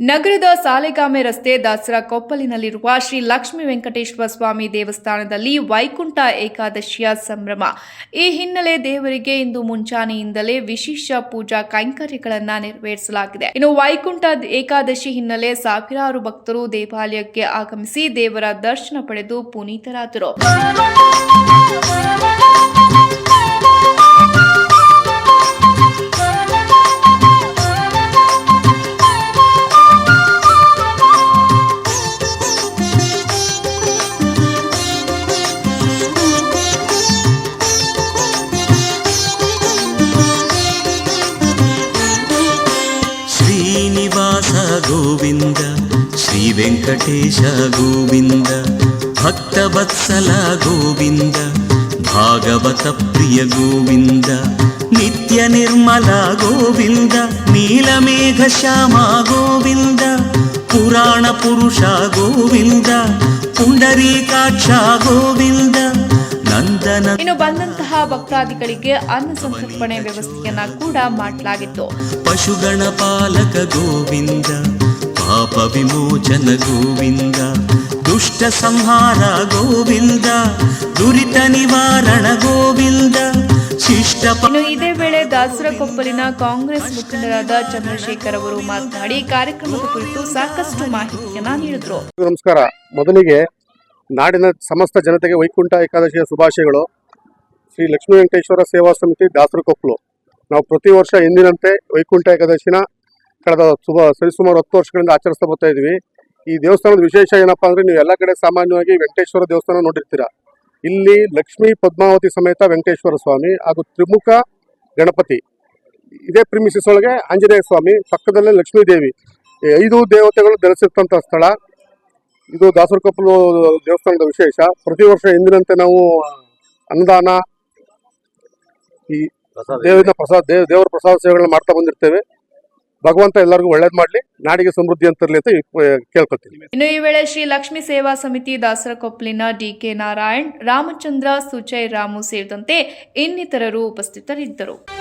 ನಗರದ ಸಾಲೆಗಾಮೆ ರಸ್ತೆ ದಾಸರ ಕೊಪ್ಪಲಿನಲ್ಲಿರುವ ಶ್ರೀ ಲಕ್ಷ್ಮೀ ವೆಂಕಟೇಶ್ವರ ಸ್ವಾಮಿ ದೇವಸ್ಥಾನದಲ್ಲಿ ವೈಕುಂಠ ಏಕಾದಶಿಯ ಸಂಭ್ರಮ. ಈ ಹಿನ್ನೆಲೆ ದೇವರಿಗೆ ಇಂದು ಮುಂಚಾನೆಯಿಂದಲೇ ವಿಶೇಷ ಪೂಜಾ ಕೈಂಕರ್ಯಗಳನ್ನು ನೆರವೇರಿಸಲಾಗಿದೆ. ಇನ್ನು ವೈಕುಂಠ ಏಕಾದಶಿ ಹಿನ್ನೆಲೆ ಸಾವಿರಾರು ಭಕ್ತರು ದೇವಾಲಯಕ್ಕೆ ಆಗಮಿಸಿ ದೇವರ ದರ್ಶನ ಪಡೆದು ಪುನೀತರಾದರು. ಗೋವಿಂದ ಶ್ರೀ ವೆಂಕಟೇಶ ಗೋವಿಂದ ಭಕ್ತವತ್ಸಲ ಗೋವಿಂದ ಭಾಗವತ ಪ್ರಿಯ ಗೋವಿಂದ ನಿತ್ಯ ನಿರ್ಮಲ ಗೋವಿಂದ ನೀಲಮೇಘ ಶ್ಯಾಮ ಗೋವಿಂದ ಪುರಾಣ ಪುರುಷ ಗೋವಿಂದ ಪುಂಡರೀಕಾಕ್ಷ ಗೋವಿಂದ ನಂದನ ಇನ್ನು ಬಂದಂತಹ ಭಕ್ತಾದಿಗಳಿಗೆ ಅನ್ನ ಸಂತರ್ಪಣೆ ವ್ಯವಸ್ಥೆಯನ್ನ ಕೂಡ ಮಾಡಲಾಗಿತ್ತು. ಪಶುಗಣ ಪಾಲಕ ಗೋವಿಂದ ಪಾಪ ವಿಮೋಚನ ಗೋವಿಂದ ದುಷ್ಟ ಸಂಹಾರ ಗೋವಿಂದ ದುರಿತ ನಿವಾರಣ ಗೋವಿಂದ ಶಿಷ್ಟ ಇದೇ ವೇಳೆ ದಾಸರಕೊಪ್ಪಲಿನ ಕಾಂಗ್ರೆಸ್ ಮುಖಂಡರಾದ ಚಂದ್ರಶೇಖರ್ ಅವರು ಮಾತನಾಡಿ ಕಾರ್ಯಕ್ರಮದ ಕುರಿತು ಸಾಕಷ್ಟು ಮಾಹಿತಿಯನ್ನ ನೀಡಿದ್ರು. ನಮಸ್ಕಾರ. ಮೊದಲಿಗೆ ನಾಡಿನ ಸಮಸ್ತ ಜನತೆಗೆ ವೈಕುಂಠ ಏಕಾದಶಿಯ ಶುಭಾಶಯಗಳು. ಶ್ರೀ ಲಕ್ಷ್ಮೀ ವೆಂಕಟೇಶ್ವರ ಸೇವಾ ಸಮಿತಿ ದಾಸರಕೊಪ್ಪಲು ನಾವು ಪ್ರತಿ ವರ್ಷ ಎಂದಿನಂತೆ ವೈಕುಂಠ ಏಕಾದಶಿನ ಕಳೆದ ಸುಮ ಸರಿಸುಮಾರು ಹತ್ತು ವರ್ಷಗಳಿಂದ ಆಚರಿಸ್ತಾ ಬರ್ತಾ ಇದ್ವಿ. ಈ ದೇವಸ್ಥಾನದ ವಿಶೇಷ ಏನಪ್ಪಾ ಅಂದ್ರೆ ನೀವು ಎಲ್ಲ ಕಡೆ ಸಾಮಾನ್ಯವಾಗಿ ವೆಂಕಟೇಶ್ವರ ದೇವಸ್ಥಾನ ನೋಡಿರ್ತೀರಾ. ಇಲ್ಲಿ ಲಕ್ಷ್ಮೀ ಪದ್ಮಾವತಿ ಸಮೇತ ವೆಂಕಟೇಶ್ವರ ಸ್ವಾಮಿ ಹಾಗೂ ತ್ರಿಮುಖ ಗಣಪತಿ. ಇದೇ ಪ್ರಿಮಿಸಿಸ್ ಒಳಗೆ ಆಂಜನೇಯ ಸ್ವಾಮಿ ಪಕ್ಕದಲ್ಲೇ ಲಕ್ಷ್ಮೀ ದೇವಿ. ಐದು ದೇವತೆಗಳು ನೆಲೆಸಿರ್ತಂಥ ಸ್ಥಳ. ಇದು ದಾಸರಕೊಪ್ಪಲು ದೇವಸ್ಥಾನದ ವಿಶೇಷ. ಪ್ರತಿ ವರ್ಷ ಎಂದಿನಂತೆ ನಾವು ಅನ್ನದಾನ ಈ ದೇವಿನ ಪ್ರಸಾದ ದೇವ್ ದೇವರ ಪ್ರಸಾದ ಸೇವೆಗಳನ್ನ ಮಾಡ್ತಾ ಬಂದಿರ್ತೇವೆ. ಭಗವಂತ ಎಲ್ಲರಿಗೂ ಒಳ್ಳೇದ್ ಮಾಡ್ಲಿ, ನಾಡಿಗೆ ಸಮೃದ್ಧಿ ಅಂತ ಈ- ಕೇಳ್ಕೊತೀನಿ. ಇನ್ನು ಈ ವೇಳೆ ಶ್ರೀ ಲಕ್ಷ್ಮೀ ಸೇವಾ ಸಮಿತಿ ದಾಸರಕೊಪ್ಪಲಿನ ಡಿಕೆ ನಾರಾಯಣ್, ರಾಮಚಂದ್ರ ಸುಜಯ್ ರಾಮು ಸೇರಿದಂತೆ ಇನ್ನಿತರರು ಉಪಸ್ಥಿತರಿದ್ದರು.